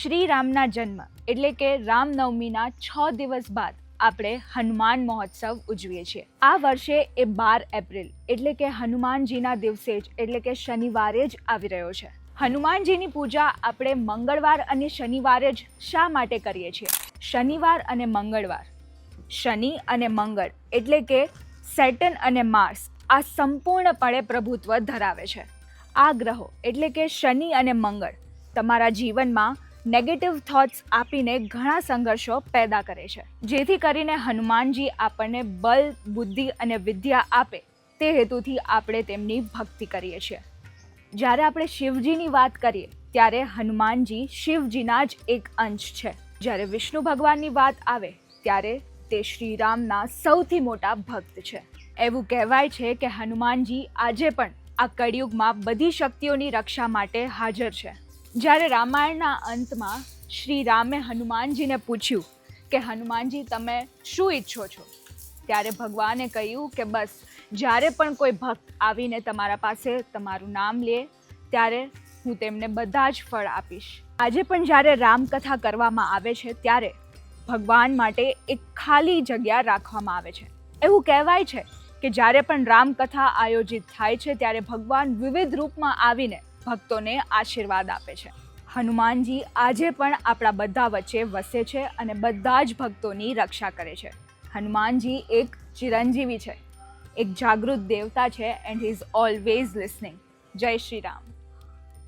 શ્રી રામના જન્મ, એટલે કે રામનવમીના છ દિવસ બાદ આપણે હનુમાન મહોત્સવ ઉજવીએ છીએ. આ વર્ષે એ બાર એપ્રિલ, એટલે કે હનુમાનજીના દિવસે જ, એટલે કે શનિવારે જ આવી રહ્યો છે. હનુમાનજીની પૂજા આપણે મંગળવાર અને શનિવારે જ શા માટે કરીએ છીએ? શનિવાર અને મંગળવાર. શનિ અને મંગળ, એટલે કે સેટન અને માર્સ, આ સંપૂર્ણપણે પ્રભુત્વ ધરાવે છે. આ ગ્રહો એટલે કે શનિ અને મંગળ, તમારા જીવનમાં નેગેટિવ થોટ્સ આપીને ઘણા સંઘર્ષો પેદા કરે છે. જેથી કરીને હનુમાનજી આપણને બલ બુદ્ધિ અને વિદ્યા આપે તે હેતુથી આપણે તેમની ભક્તિ કરીએ છીએ. જ્યારે આપણે શિવજીની વાત કરીએ, ત્યારે હનુમાનજી શિવજીના જ એક અંશ છે. જ્યારે વિષ્ણુ ભગવાનની વાત આવે, ત્યારે તે શ્રીરામના સૌથી મોટા ભક્ત છે. એવું કહેવાય છે કે હનુમાનજી આજે પણ આ કળિયુગમાં બધી શક્તિઓની રક્ષા માટે હાજર છે. જ્યારે રામાયણના અંતમાં શ્રી રામે હનુમાનજીને પૂછ્યું કે, હનુમાનજી, તમે શું ઈચ્છો છો? ત્યારે ભગવાને કહ્યું કે, બસ, જ્યારે પણ કોઈ ભક્ત આવીને તમારા પાસે તમારું નામ લે, ત્યારે હું તેમને બધા જ ફળ આપીશ. આજે પણ જ્યારે રામકથા કરવામાં આવે છે, ત્યારે ભગવાન માટે એક ખાલી જગ્યા રાખવામાં આવે છે. એવું કહેવાય છે કે, જ્યારે પણ રામકથા આયોજિત થાય છે, ત્યારે ભગવાન વિવિધ રૂપમાં આવીને ભક્તોને આશીર્વાદ આપે છે. હનુમાનજી આજે પણ આપણા બધા વચ્ચે વસે છે અને બધા જ ભક્તોની રક્ષા કરે છે. હનુમાનજી એક ચિરંજીવી છે. એક જાગૃત દેવતા છે and he is always listening જય શ્રી રામ.